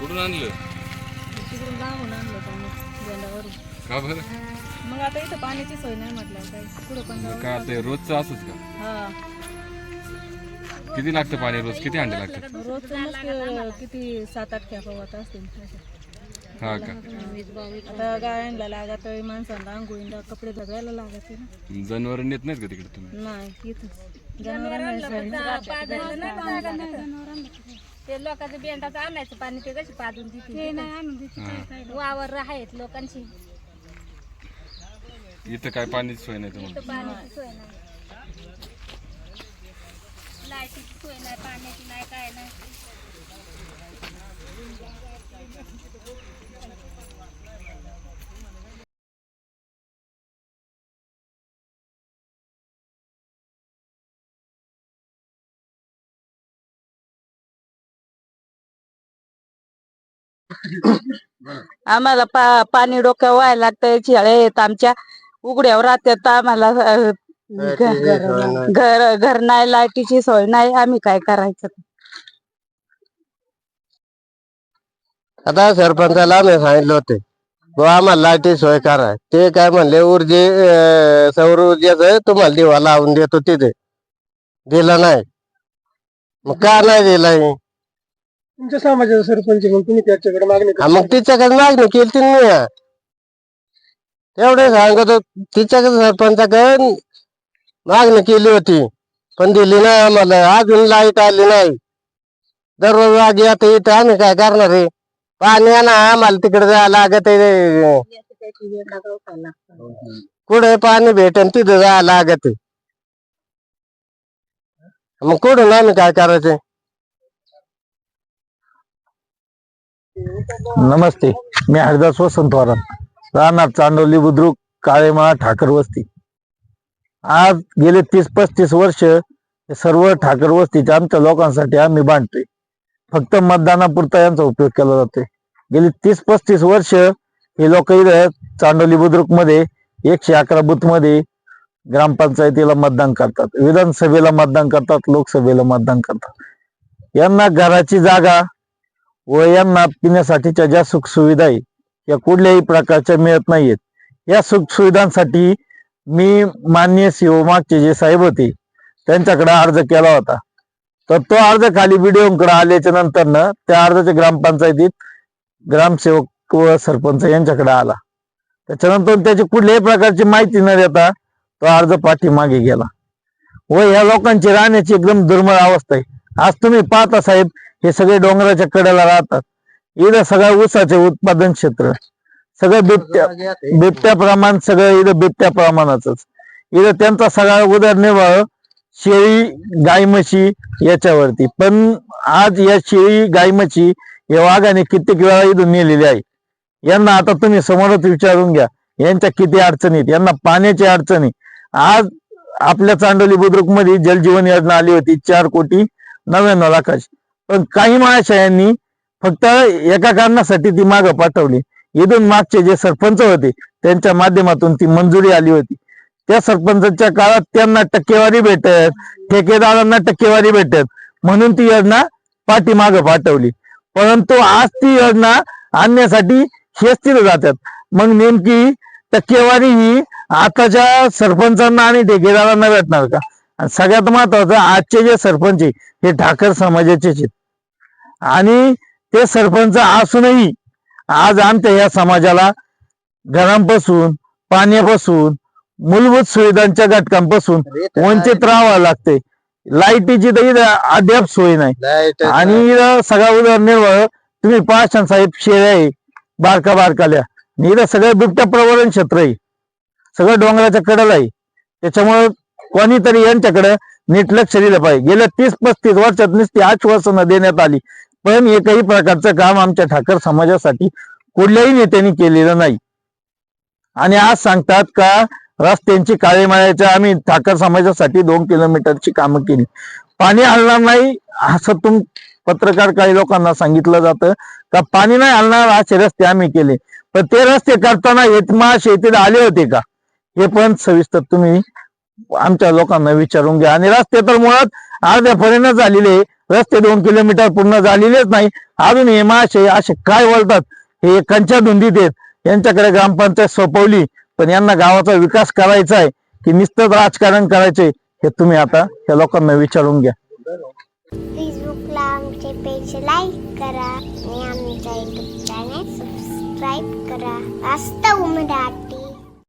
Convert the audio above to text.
कुठून आणलं? तिकडून लांबून आणलं पाणी गेंडावरून. का बरं? मग आता इथं पाण्याची सोय नाही म्हटलं काही पुढं पण जाऊ. काय ते रोजचं असंच का? हा. किती लागतं पाणी रोज? किती अंडे लागतात? रोजचं किती सात आठ कॅपा होत असतील. हा का? आता गायांना लागत माणसांना आंघोळीला कपडे धुवायला लागत ना. जनावर नेत नाहीत का तिकडे तुम्ही? नाही इथं. जनावरांना सोय नाही. ते लोकांचं बेंडाचं आणायचं पाणी ते कशी पाजून देते वावर आहेत लोकांची. इथं काय पाण्याची सोय नाही तुम्हाला? पाण्याची सोय नाही. लाईटीची सोय नाही पाण्याची नाही काय नाही. आम्हाला पा पाणी डोक्यावर व्हायला लागतं शेळ्या येत आमच्या उघड्यावर राहतात. आम्हाला अं, घर घर नाही लाईटीची सोय नाही. आम्ही काय करायचं? आता सरपंचाला आम्ही सांगितलं होते बुवा आम्हाला लाईटी सोय करा. ते काय म्हणले ऊर्जे अं, सौर ऊर्जेच तुम्हाला दिवा लावून देतो तिथे. दिला नाही. मग का नाही दिलाय तुमच्या समाजाचा सरपंच मग तुम्ही त्याच्याकडे मागणी हा, मग तिच्याकडे मागणी केली ती मी तेवढे सांगतो तिच्याकडे सरपंचाकडे मागणी केली होती पण दिली नाही आम्हाला. अजून लाइट आली नाही. दररोज आग आता इथे आम्ही काय करणार आहे? पाणी आणा आम्हाला तिकडे जायला लागत आहे. कुठे पाणी भेटेन तिथे जायला लागत आहे. मग कुठून आम्ही काय करायचं? नमस्ते मी हरिदास वसंत वारात राहणार चांडोली बुद्रुक काळेमाळा ठाकर वस्ती. आज गेले तीस पस्तीस वर्ष सर्व ठाकर वस्तीच्या आमच्या लोकांसाठी आम्ही बांधतोय. फक्त मतदानापुरता यांचा उपयोग केला जातोय. गेली तीस पस्तीस वर्ष हे लोक इथं चांडोली बुद्रुकमध्ये एकशे अकरा बुथमध्ये ग्रामपंचायतीला मतदान करतात. विधानसभेला मतदान करतात लोकसभेला मतदान करतात. यांना घराची जागा व यांना पिण्यासाठीच्या ज्या सुखसुविधा आहे या कुठल्याही प्रकारच्या मिळत नाहीयेत. या सुखसुविधांसाठी मी माननीय सीओ मागचे जे साहेब होते त्यांच्याकडे अर्ज केला होता. तर तो अर्ज खाली बीडीओकडे आल्याच्यानंतर त्या अर्जाच्या ग्रामपंचायतीत ग्रामसेवक व सरपंच यांच्याकडे आला. त्याच्यानंतर त्याची कुठल्याही प्रकारची माहिती न देता तो अर्ज पाठीमागे गेला. व या लोकांची राहण्याची एकदम दुर्मिळ अवस्था आहे. आज तुम्ही पाहता साहेब हे सगळे डोंगराच्या कडेला राहतात. इथं सगळं ऊसाचे उत्पादन क्षेत्र. सगळं बिबट्या बिबट्या प्रमाण सगळं इथं बिबट्या प्रमाणाच इथं त्यांचा सगळा उदरनिर्वाह शेळी गाय म्हशी याच्यावरती. पण आज या शेळी गाय म्हशी या वाघाने कित्येक वेळा इथून नेलेली आहे? यांना आता तुम्ही समोरच विचारून घ्या. यांच्या किती अडचणी आहेत? यांना पाण्याची अडचणी. आज आपल्या चांडोली बुद्रुकमध्ये जलजीवन योजना आली होती चार कोटी नव्याण्णव लाखाची. पण काही महाशयांनी फक्त एका कारणासाठी ती मागं पाठवली. इथून मागचे जे सरपंच होते त्यांच्या माध्यमातून ती मंजुरी आली होती. त्या सरपंचाच्या काळात त्यांना टक्केवारी भेटत ठेकेदारांना टक्केवारी भेटत म्हणून ती योजना पाठीमागं पाठवली. परंतु आज ती योजना आणण्यासाठी शेस्तीला जातात. मग नेमकी टक्केवारी ही आताच्या सरपंचांना आणि ठेकेदारांना भेटणार का? सगळ्यात महत्वाचं आजचे जे सरपंच आहे हे ठाकर समाजाचेच आहेत. आणि ते सरपंच असूनही आज आमच्या या समाजाला घरांपासून पाण्यापासून मूलभूत सुविधांच्या घटकांपासून वंचित राहावं लागते. लाईटीची तर इथं अद्याप सोय नाही. आणि सगळा उदरनिर्वाह तुम्ही पाहशान साहेब शेळ्या आहे बारका बारकाल्या. आणि इथं सगळं बिबट्या प्रवरण क्षेत्र आहे. सगळं डोंगराच्या कडेला आहे. त्याच्यामुळं कोणीतरी यांच्याकडे नीट लक्ष दिलं पाहिजे. गेल्या तीस पस्तीस वर्षात नुसती आश्वासनं देण्यात आली. पण एकही प्रकारचं काम आमच्या ठाकर समाजासाठी कुठल्याही नेत्यांनी केलेलं नाही. आणि आज सांगतात का रस्त्यांची काळेमाळ्याच्या आम्ही ठाकर समाजासाठी दोन किलोमीटरची कामं केली. पाणी आणणार नाही असं तुम पत्रकार काही लोकांना सांगितलं जातं का पाणी नाही आणणार असे रस्ते आम्ही केले. पण ते रस्ते करताना यतमा शेतीत आले होते का? हे पण सविस्तर तुम्ही आमच्या लोकांना विचारून घ्या. आणि रस्ते तर मुळात अर्ध्यापर्यंत झालेले रस्ते दोन किलोमीटर पूर्ण झालेलेच नाही. अजून हे मासे असे काय वळतात हे कंच्या धुंदीत आहेत. यांच्याकडे ग्रामपंचायत सोपवली पण यांना गावाचा विकास करायचा आहे की निस्तच राजकारण करायचे हे तुम्ही आता या लोकांना विचारून घ्या. फेसबुकला आमचे पेज लाईक करा आणि आमच्या युट्यूब चॅनेल सबस्क्राईब करा. वास्तव मराठी